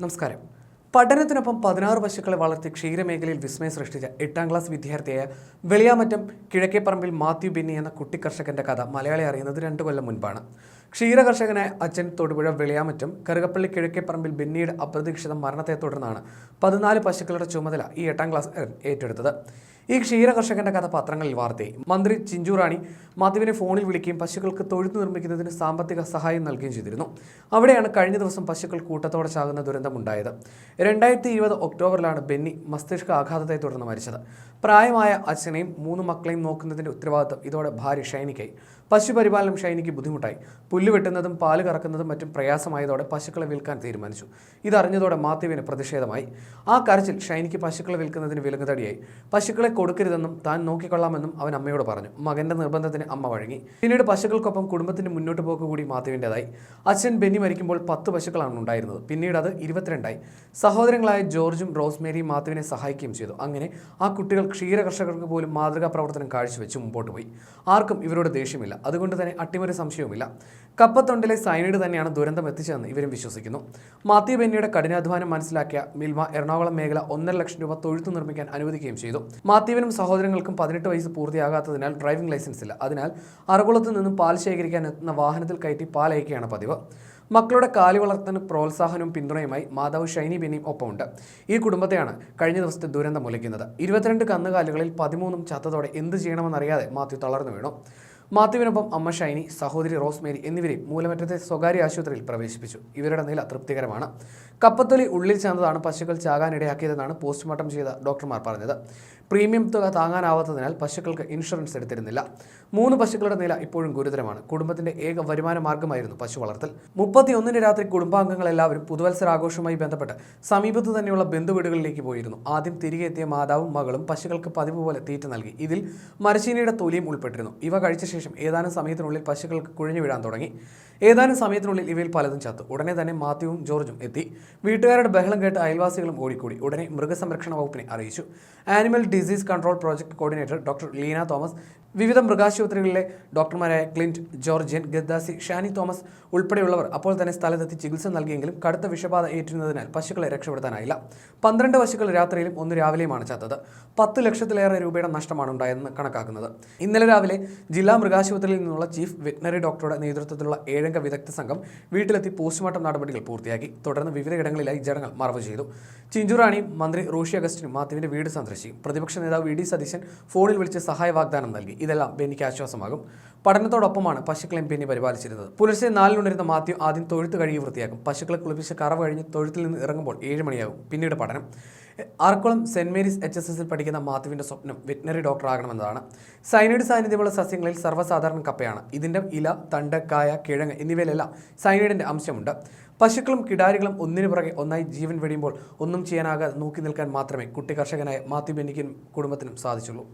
നമസ്കാരം. പഠനത്തിനൊപ്പം പതിനാറ് പശുക്കളെ വളർത്തി ക്ഷീരമേഖലയിൽ വിസ്മയം സൃഷ്ടിച്ച എട്ടാം ക്ലാസ് വിദ്യാർത്ഥിയായ വെളിയാമറ്റം കിഴക്കേപ്പറമ്പിൽ മാത്യു ബിന്നി എന്ന കുട്ടി കർഷകന്റെ കഥ മലയാളി അറിയുന്നത് രണ്ടു കൊല്ലം മുൻപാണ്. ക്ഷീര കർഷകനായ അച്ഛൻ തൊടുപുഴ വെളിയാമറ്റം കറുകപ്പള്ളി കിഴക്കേപ്പറമ്പിൽ ബിന്നിയുടെ അപ്രതീക്ഷിത മരണത്തെ തുടർന്നാണ് പതിനാല് പശുക്കളുടെ ചുമതല ഈ എട്ടാം ക്ലാസ് ഏറ്റെടുത്തത്. ഈ ക്ഷീരകർഷകന്റെ കഥ പത്രങ്ങളിൽ വാർത്തയായി മന്ത്രി ചിഞ്ചുറാണി മധുവിനെ ഫോണിൽ വിളിക്കുകയും പശുക്കൾക്ക് തൊഴുത്ത് നിർമ്മിക്കുന്നതിന് സാമ്പത്തിക സഹായം നൽകുകയും ചെയ്തിരുന്നു. അവിടെയാണ് കഴിഞ്ഞ ദിവസം പശുക്കൾ കൂട്ടത്തോടെ ചാകുന്ന ദുരന്തമുണ്ടായത് രണ്ടായിരത്തി ഇരുപത് ഒക്ടോബറിലാണ് ബെന്നി മസ്തിഷ്ക ആഘാതത്തെ തുടർന്ന് മരിച്ചത്. പ്രായമായ അച്ഛനെയും മൂന്ന് മക്കളെയും നോക്കുന്നതിന്റെ ഉത്തരവാദിത്വം ഇതോടെ ഭാര്യ ഷൈനിക്കായി. പശുപരിപാലനം ഷൈനിക്ക് ബുദ്ധിമുട്ടായി. പുല്ല് വെട്ടുന്നതും പാൽ കറക്കുന്നതും മറ്റും പ്രയാസമായതോടെ പശുക്കളെ വിൽക്കാൻ തീരുമാനിച്ചു. ഇതറിഞ്ഞതോടെ മാത്യുവിന് പ്രതിഷേധമായി. ആ കരച്ചിൽ ഷൈനിക്ക് പശുക്കളെ വിൽക്കുന്നതിന് വിലങ്ങുതടിയായി. പശുക്കളെ കൊടുക്കരുതെന്നും താൻ നോക്കിക്കൊള്ളാമെന്നും അവൻ അമ്മയോട് പറഞ്ഞു. മകന്റെ നിർബന്ധത്തിന് അമ്മ വഴങ്ങി. പിന്നീട് പശുക്കൾക്കൊപ്പം കുടുംബത്തിന്റെ മുന്നോട്ട് പോക്ക് കൂടി മാത്യുവിന്റെതായി അച്ഛൻ ബെന്നി മരിക്കുമ്പോൾ പത്ത് പശുക്കളാണ് ഉണ്ടായിരുന്നത്. പിന്നീട് അത് ഇരുപത്തിരണ്ടായി. സഹോദരങ്ങളായ ജോർജും റോസ്മേരിയും മാത്യുവിനെ സഹായിക്കുകയും ചെയ്തു. അങ്ങനെ ആ കുട്ടികൾ ക്ഷീര കർഷകർക്ക് പോലും മാതൃകാ പ്രവർത്തനം കാഴ്ചവെച്ച് മുമ്പോട്ട് പോയി. ആർക്കും ഇവരോട് ദേഷ്യമില്ല. അതുകൊണ്ട് തന്നെ അട്ടിമറി സംശയവുമില്ല. കപ്പത്തൊണ്ടിലെ സൈനൈഡ് തന്നെയാണ് ദുരന്തം എത്തിച്ചതെന്ന് ഇവരും വിശ്വസിക്കുന്നു. മാത്യു ബെന്നിയുടെ കഠിനാധ്വാനം മനസ്സിലാക്കിയ മിൽമ എറണാകുളം മേഖല ഒന്നര ലക്ഷം രൂപ തൊഴുത്തു നിർമ്മിക്കാൻ അനുവദിക്കുകയും ചെയ്തു. മാത്യുവിനും സഹോദരങ്ങൾക്കും പതിനെട്ട് വയസ്സ് പൂർത്തിയാകാത്തതിനാൽ ഡ്രൈവിംഗ് ലൈസൻസ് ഇല്ല അതിനാൽ അറകുളത്ത് നിന്നും പാൽ ശേഖരിക്കാൻ എത്തുന്ന വാഹനത്തിൽ കയറ്റി പാൽ അയക്കുകയാണ് പതിവ്. മക്കളുടെ കാലി വളർത്തലിന് പ്രോത്സാഹനവും പിന്തുണയുമായി മാതാവ് ഷൈനി ബെന്നിയും ഒപ്പമുണ്ട്. ഈ കുടുംബത്തെയാണ് കഴിഞ്ഞ ദിവസത്തെ ദുരന്തം ഒലിക്കുന്നത്. ഇരുപത്തിരണ്ട് കന്നുകാലികളിൽ പതിമൂന്നും ചത്തതോടെ എന്ത് ചെയ്യണമെന്നറിയാതെ മാത്യു തളർന്നു വീണു. മാത്യുവിനൊപ്പം അമ്മ ഷൈനി സഹോദരി റോസ്മേരി എന്നിവരെയും മൂലമറ്റത്തെ സ്വകാര്യ ആശുപത്രിയിൽ പ്രവേശിപ്പിച്ചു. ഇവരുടെ നില തൃപ്തികരമാണ്. കപ്പത്തൊലി ഉള്ളിൽ ചേർന്നതാണ് പശുക്കൾ ചാകാനിടയാക്കിയതെന്നാണ് പോസ്റ്റ്മോർട്ടം ചെയ്ത ഡോക്ടർമാർ പറഞ്ഞത്. പ്രീമിയം തുക താങ്ങാനാവാത്തതിനാൽ പശുക്കൾക്ക് ഇൻഷുറൻസ് എടുത്തിരുന്നില്ല. മൂന്ന് പശുക്കളുടെ നില ഇപ്പോഴും ഗുരുതരമാണ്. കുടുംബത്തിന്റെ ഏക വരുമാന മാർഗമായിരുന്നു പശു വളർത്തൽ. മുപ്പത്തിയൊന്നിന് രാത്രി കുടുംബാംഗങ്ങളെല്ലാവരും പുതുവത്സരാഘോഷവുമായി ബന്ധപ്പെട്ട് സമീപത്ത് തന്നെയുള്ള ബന്ധുവീടുകളിലേക്ക് പോയിരുന്നു. ആദ്യം തിരികെ എത്തിയ മാതാവും മകളും പശുക്കൾക്ക് പതിവ് പോലെ തീറ്റ നൽകി. ഇതിൽ മരച്ചീനിയുടെ തൊലിയും ഉൾപ്പെട്ടിരുന്നു. ഇവ കഴിച്ച ശേഷം ഏതാനും സമയത്തിനുള്ളിൽ പശുക്കൾക്ക് കുഴിഞ്ഞു വീഴാൻ തുടങ്ങി. ഏതാനും സമയത്തിനുള്ളിൽ ഇവയിൽ പലതും ചത്തു. ഉടനെ തന്നെ മാത്യുവും ജോർജും എത്തി. വീട്ടുകാരുടെ ബഹളം കേട്ട് അയൽവാസികളും ഓടിക്കൂടി. ഉടനെ മൃഗസംരക്ഷണ വകുപ്പിനെ അറിയിച്ചു. Animal disease control project coordinator doctor Leena Thomas വിവിധ മൃഗാശുപത്രികളിലെ ഡോക്ടർമാരായ ക്ലിന്റ് ജോർജിയൻ ഗദ്ദാസി ഷാനി തോമസ് ഉൾപ്പെടെയുള്ളവർ അപ്പോൾ തന്നെ സ്ഥലത്തെത്തി ചികിത്സ നൽകിയെങ്കിലും കടുത്ത വിഷബാധ ഏറ്റിരുന്നതിനാൽ പശുക്കളെ രക്ഷപ്പെടുത്താനായില്ല. പന്ത്രണ്ട് പശുക്കൾ രാത്രിയിലും ഒന്ന് രാവിലെയുമാണ് ചത്തത്. പത്ത് ലക്ഷത്തിലേറെ രൂപയുടെ നഷ്ടമാണ് ഉണ്ടായതെന്ന് കണക്കാക്കുന്നത്. ഇന്നലെ രാവിലെ ജില്ലാ മൃഗാശുപത്രിയിൽ നിന്നുള്ള ചീഫ് വെറ്റിനറി ഡോക്ടറുടെ നേതൃത്വത്തിലുള്ള ഏഴംഗ വിദഗ്ധ സംഘം വീട്ടിലെത്തി പോസ്റ്റ്മോർട്ടം നടപടികൾ പൂർത്തിയാക്കി. തുടർന്ന് വിവിധയിടങ്ങളിലായി ജനങ്ങൾ മറവ് ചെയ്തു. ചിഞ്ചുറാണിയും മന്ത്രി റോഷി അഗസ്റ്റിനും മാത്യുവിന്റെ വീട് സന്ദർശിക്കും പ്രതിപക്ഷ നേതാവ് വി ഡി സതീശൻ ഫോണിൽ വിളിച്ച് സഹായ വാഗ്ദാനം നൽകി. ഇതെല്ലാം ബെന്നിക്ക് ആശ്വാസമാകും പഠനത്തോടൊപ്പമാണ് പശുക്കളെയും ബെന്നി പരിപാലിച്ചിരുന്നത്. പുലർച്ചെ നാലിനുണരുന്ന മാത്യു ആദ്യം തൊഴുത്ത് കഴുകി വൃത്തിയാക്കും. പശുക്കളെ കുളിപ്പിച്ച് കറവ് കഴിഞ്ഞ് തൊഴുത്തിൽ നിന്ന് ഇറങ്ങുമ്പോൾ ഏഴ് മണിയാകും. പിന്നീട് പഠനം. Arkulam Saint Mary's H S എസിൽ പഠിക്കുന്ന മാത്യുവിന്റെ സ്വപ്നം വെറ്റിനറി ഡോക്ടർ ആകണമെന്നതാണ്. സൈനൈഡ് സാന്നിധ്യമുള്ള സസ്യങ്ങളിൽ സർവസാധാരണ കപ്പയാണ്. ഇതിന്റെ ഇല തണ്ട് കായ കിഴങ്ങ് എന്നിവയിലെല്ലാം സൈനൈഡിന്റെ അംശമുണ്ട്. പശുക്കളും കിടാരികളും ഒന്നിനു പുറകെ ഒന്നായി ജീവൻ വെടിയുമ്പോൾ ഒന്നും ചെയ്യാനാകാതെ നോക്കി നിൽക്കാൻ മാത്രമേ കുട്ടി കർഷകനായ മാത്യു ബെന്നിക്കും കുടുംബത്തിനും സാധിച്ചുള്ളൂ.